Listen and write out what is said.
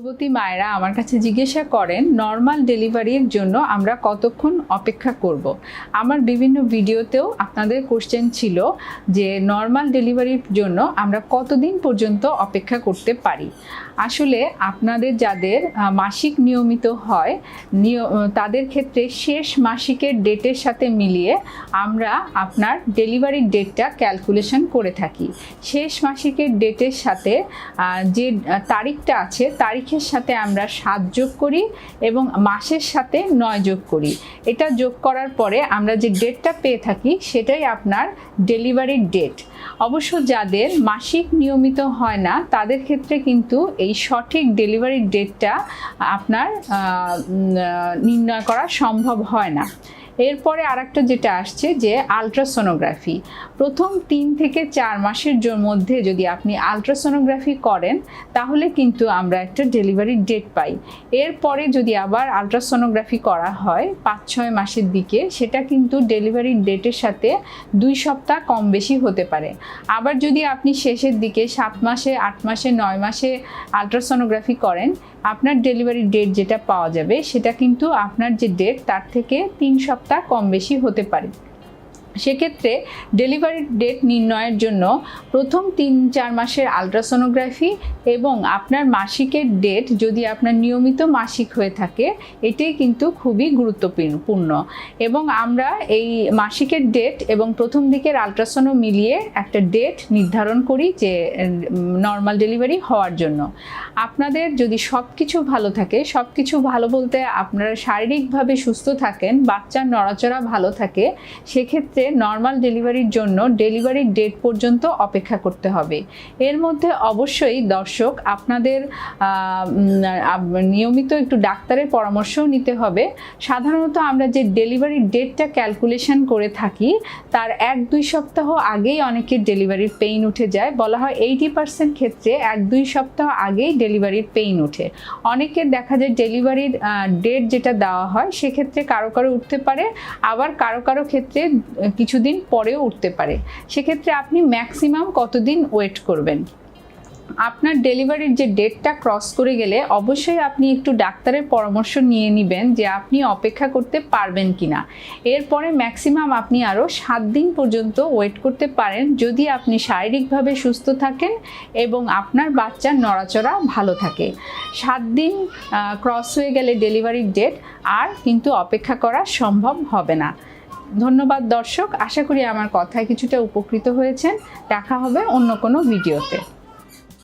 গর্ভবতী মায়েরা আমার কাছে জিজ্ঞাসা করেন নর্মাল ডেলিভারির জন্য আমরা কতক্ষণ অপেক্ষা করব। আমার বিভিন্ন ভিডিওতেও আপনাদের কোশ্চেন ছিল যে নর্মাল ডেলিভারির জন্য আমরা কতদিন পর্যন্ত অপেক্ষা করতে পারি আসলে আপনাদের যাদের মাসিক নিয়মিত হয় তাদের ক্ষেত্রে শেষ মাসিকের ডেটের সাথে মিলিয়ে আমরা আপনার ডেলিভারির ডেটটা ক্যালকুলেশন করে থাকি শেষ মাসিকের ডেটের সাথে যে তারিখটা আছে তারিখের সাথে আমরা সাত যোগ করি এবং মাসের সাথে নয় যোগ করি। এটা যোগ করার পরে আমরা যে ডেটটা পেয়ে থাকি সেটাই আপনার ডেলিভারির ডেট। অবশ্য যাদের মাসিক নিয়মিত হয় না, তাদের ক্ষেত্রে কিন্তু এই সঠিক ডেলিভারির ডেটটা আপনার নির্ণয় করা সম্ভব হয় না। এরপরে আরেকটা যেটা আসছে যে আলট্রাসোনোগ্রাফি। প্রথম তিন থেকে চার মাসের মধ্যে যদি আপনি আলট্রাসোনোগ্রাফি করেন, তাহলে কিন্তু আমরা একটা ডেলিভারি ডেট পাই। এরপরে যদি আবার আলট্রাসোনোগ্রাফি করা হয় পাঁচ, ছয় মাসের দিকে, সেটা কিন্তু ডেলিভারি ডেটের সাথে দুই সপ্তাহ কম বেশি হতে পারে। আবার যদি আপনি শেষের দিকে সাত মাসে, আট মাসে, নয় মাসে আলট্রাসোনোগ্রাফি করেন, আপনার ডেলিভারি ডেট যেটা পাওয়া যাবে, সেটা কিন্তু আপনার যে ডেট, তার থেকে তিন সপ্তাহ কম বেশি হতে পারে। সেক্ষেত্রে ডেলিভারি ডেট নির্ণয়ের জন্য প্রথম তিন, চার মাসের আলট্রাসোনোগ্রাফি এবং আপনার মাসিকের ডেট যদি আপনার নিয়মিত মাসিক হয়ে থাকে, এটাই কিন্তু খুবই গুরুত্বপূর্ণ। এবং আমরা এই মাসিকের ডেট এবং প্রথম দিকের আলট্রাসোনো মিলিয়ে একটা ডেট নির্ধারণ করি যে, নর্মাল ডেলিভারি হওয়ার জন্য। আপনাদের যদি সব কিছু ভালো থাকে সব কিছু ভালো বলতে আপনারা শারীরিকভাবে সুস্থ থাকেন বাচ্চার নড়াচড়া ভালো থাকে, সেক্ষেত্রে নর্মাল ডেলিভারির জন্য ডেলিভারির ডেট পর্যন্ত অপেক্ষা করতে হবে। এর মধ্যে অবশ্যই দর্শক, আপনাদের নিয়মিত একটু ডাক্তারের পরামর্শও নিতে হবে। সাধারণত আমরা যে ডেলিভারির ডেটটা ক্যালকুলেশন করে থাকি, তার এক দুই সপ্তাহ আগেই অনেকের ডেলিভারির পেইন উঠে যায়। বলা হয় এইটি পার্সেন্ট ক্ষেত্রে এক দুই সপ্তাহ আগেই ডেলিভারির পেইন উঠে অনেকের দেখা যায় ডেলিভারির ডেট যেটা দেওয়া হয়, সেক্ষেত্রে কারও কারও উঠতে পারে। আবার কারও কারও ক্ষেত্রে কিছুদিন পরেও উঠতে পারে। সেক্ষেত্রে আপনি ম্যাক্সিমাম কতদিন ওয়েট করবেন? আপনার ডেলিভারির যে ডেটটা ক্রস করে গেলে অবশ্যই আপনি একটু ডাক্তারের পরামর্শ নিয়ে নেবেন যে আপনি অপেক্ষা করতে পারবেন কি না এরপরে ম্যাক্সিমাম আপনি আরও সাত দিন পর্যন্ত ওয়েট করতে পারেন যদি আপনি শারীরিকভাবে সুস্থ থাকেন এবং আপনার বাচ্চার নড়াচড়া ভালো থাকে। সাত দিন ক্রস হয়ে গেলে ডেলিভারির ডেট আর কিন্তু অপেক্ষা করা সম্ভব হবে না। ধন্যবাদ দর্শক আশা করি আমার কথায় কিছুটা উপকৃত হয়েছেন। দেখা হবে অন্য কোনো ভিডিওতে।